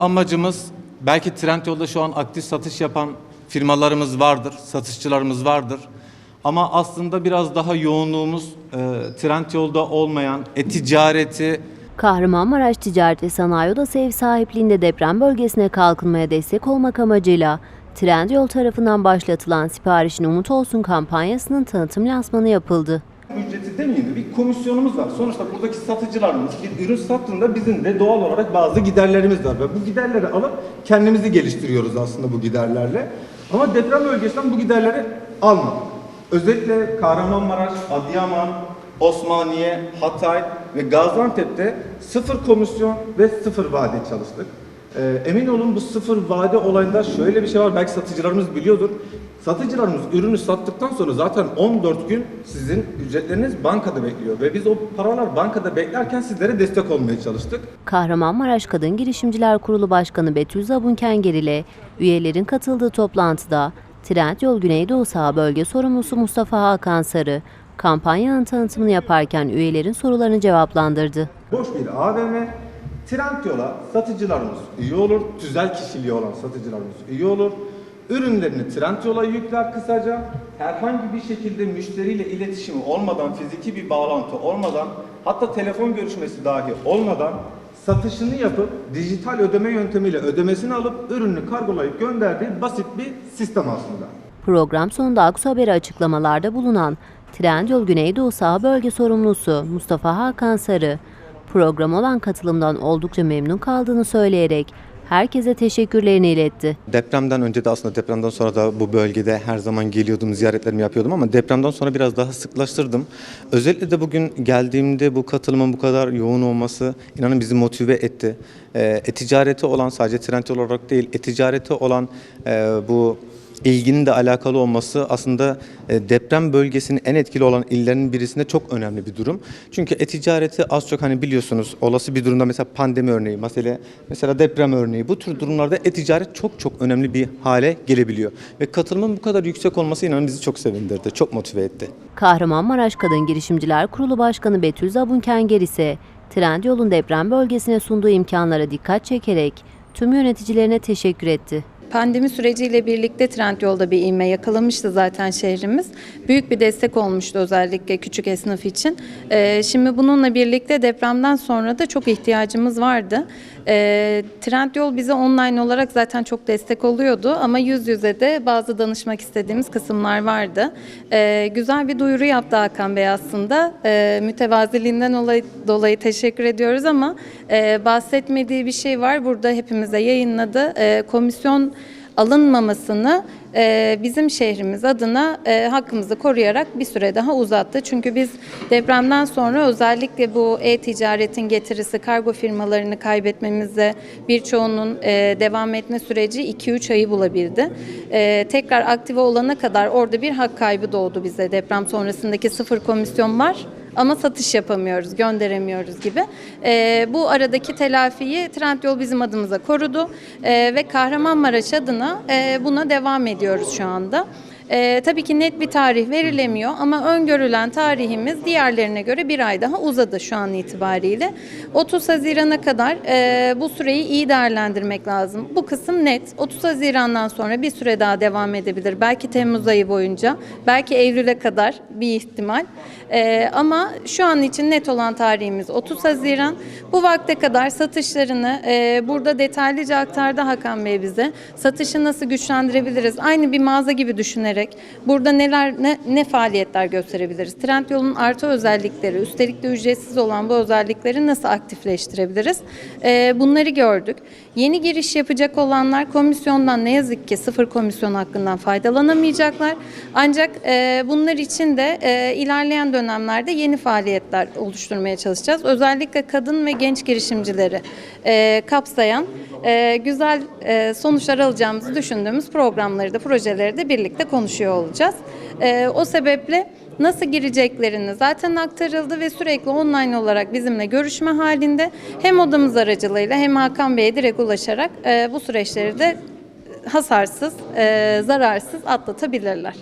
Amacımız belki Trendyol'da şu an aktif satış yapan firmalarımız vardır, satışçılarımız vardır. Ama aslında biraz daha yoğunluğumuz e, Trendyol'da olmayan e-ticareti, Kahramanmaraş Ticaret ve Sanayi Odası ev sahipliğinde deprem bölgesine kalkınmaya destek olmak amacıyla Trendyol tarafından başlatılan Siparişin Umut Olsun kampanyasının tanıtım lansmanı yapıldı. ücreti demeyin de bir komisyonumuz var. Sonuçta buradaki satıcılarımız bir ürün sattığında bizim de doğal olarak bazı giderlerimiz var. Ve bu giderleri alıp kendimizi geliştiriyoruz aslında bu giderlerle. Ama deprem bölgesinden bu giderleri almadık. Özellikle Kahramanmaraş, Adıyaman, Osmaniye, Hatay ve Gaziantep'te sıfır komisyon ve sıfır vade çalıştık. Ee, emin olun bu sıfır vade olayında şöyle bir şey var belki satıcılarımız biliyordur. Satıcılarımız ürünü sattıktan sonra zaten 14 gün sizin ücretleriniz bankada bekliyor ve biz o paralar bankada beklerken sizlere destek olmaya çalıştık. Kahramanmaraş Kadın Girişimciler Kurulu Başkanı Betül Zabunkengir ile üyelerin katıldığı toplantıda Trendyol Güneydoğu Saha Bölge Sorumlusu Mustafa Hakan Sarı, kampanyanın tanıtımını yaparken üyelerin sorularını cevaplandırdı. Boş bir AVM, Trendyol'a satıcılarımız üye olur, tüzel kişiliği olan satıcılarımız üye olur. Ürünlerini Trendyol'a yükler kısaca. Herhangi bir şekilde müşteriyle iletişimi olmadan, fiziki bir bağlantı olmadan, hatta telefon görüşmesi dahi olmadan satışını yapıp dijital ödeme yöntemiyle ödemesini alıp ürünü kargolayıp gönderdiği basit bir sistem aslında. Program sonunda Aksu Haber'e açıklamalarda bulunan Trendyol Güneydoğu Saha Bölge Sorumlusu Mustafa Hakan Sarı, program olan katılımdan oldukça memnun kaldığını söyleyerek herkese teşekkürlerini iletti. Depremden önce de aslında depremden sonra da bu bölgede her zaman geliyordum, ziyaretlerimi yapıyordum ama depremden sonra biraz daha sıklaştırdım. Özellikle de bugün geldiğimde bu katılımın bu kadar yoğun olması inanın bizi motive etti. Ee, e-ticareti olan sadece Trendyol olarak değil, e-ticareti olan e, bu ilginin de alakalı olması aslında e, deprem bölgesinin en etkili olan illerinin birisinde çok önemli bir durum. Çünkü e-ticareti az çok hani biliyorsunuz olası bir durumda mesela pandemi örneği, mesela mesela deprem örneği bu tür durumlarda e-ticaret çok çok önemli bir hale gelebiliyor. Ve katılımın bu kadar yüksek olması inanın bizi çok sevindirdi, çok motive etti. Kahramanmaraş Kadın Girişimciler Kurulu Başkanı Betül Zabunkenger ise Trendyol'un deprem bölgesine sunduğu imkanlara dikkat çekerek tüm yöneticilerine teşekkür etti. Pandemi süreciyle birlikte Trendyol'da bir ivme yakalamıştı zaten şehrimiz. Büyük bir destek olmuştu özellikle küçük esnaf için. Ee, şimdi bununla birlikte depremden sonra da çok ihtiyacımız vardı. Ee, Trendyol bize online olarak zaten çok destek oluyordu ama yüz yüze de bazı danışmak istediğimiz kısımlar vardı. Ee, güzel bir duyuru yaptı Hakan Bey aslında. Ee, mütevaziliğinden dolayı, dolayı teşekkür ediyoruz ama e, bahsetmediği bir şey var. Burada hepimize yayınladı. Ee, komisyon alınmamasını e, bizim şehrimiz adına e, hakkımızı koruyarak bir süre daha uzattı. Çünkü biz depremden sonra özellikle bu e-ticaretin getirisi kargo firmalarını kaybetmemizde birçoğunun e, devam etme süreci 2-3 ayı bulabildi. E, tekrar aktive olana kadar orada bir hak kaybı doğdu bize. Deprem sonrasındaki sıfır komisyon var ama satış yapamıyoruz, gönderemiyoruz gibi. Ee, bu aradaki telafiyi Trendyol bizim adımıza korudu Ee, ve Kahramanmaraş adına e, buna devam ediyoruz şu anda. Ee, tabii ki net bir tarih verilemiyor ama öngörülen tarihimiz diğerlerine göre bir ay daha uzadı şu an itibariyle. 30 Haziran'a kadar e, bu süreyi iyi değerlendirmek lazım. Bu kısım net. 30 Haziran'dan sonra bir süre daha devam edebilir. Belki Temmuz ayı boyunca, belki Eylül'e kadar bir ihtimal. Ee, ama şu an için net olan tarihimiz 30 Haziran. Bu vakte kadar satışlarını e, burada detaylıca aktardı Hakan Bey bize. Satışı nasıl güçlendirebiliriz? Aynı bir mağaza gibi düşünerek burada neler ne, ne faaliyetler gösterebiliriz? Trendyol'un artı özellikleri, üstelik de ücretsiz olan bu özellikleri nasıl aktifleştirebiliriz? Ee, bunları gördük. Yeni giriş yapacak olanlar komisyondan ne yazık ki sıfır komisyon hakkından faydalanamayacaklar. Ancak e, bunlar için de e, ilerleyen dönemlerde yeni faaliyetler oluşturmaya çalışacağız. Özellikle kadın ve genç girişimcileri e, kapsayan e, güzel e, sonuçlar alacağımızı düşündüğümüz programları da projeleri de birlikte konuşuyor olacağız. E, o sebeple nasıl gireceklerini zaten aktarıldı ve sürekli online olarak bizimle görüşme halinde hem odamız aracılığıyla hem Hakan Bey'e direkt ulaşarak e, bu süreçleri de hasarsız, e, zararsız atlatabilirler.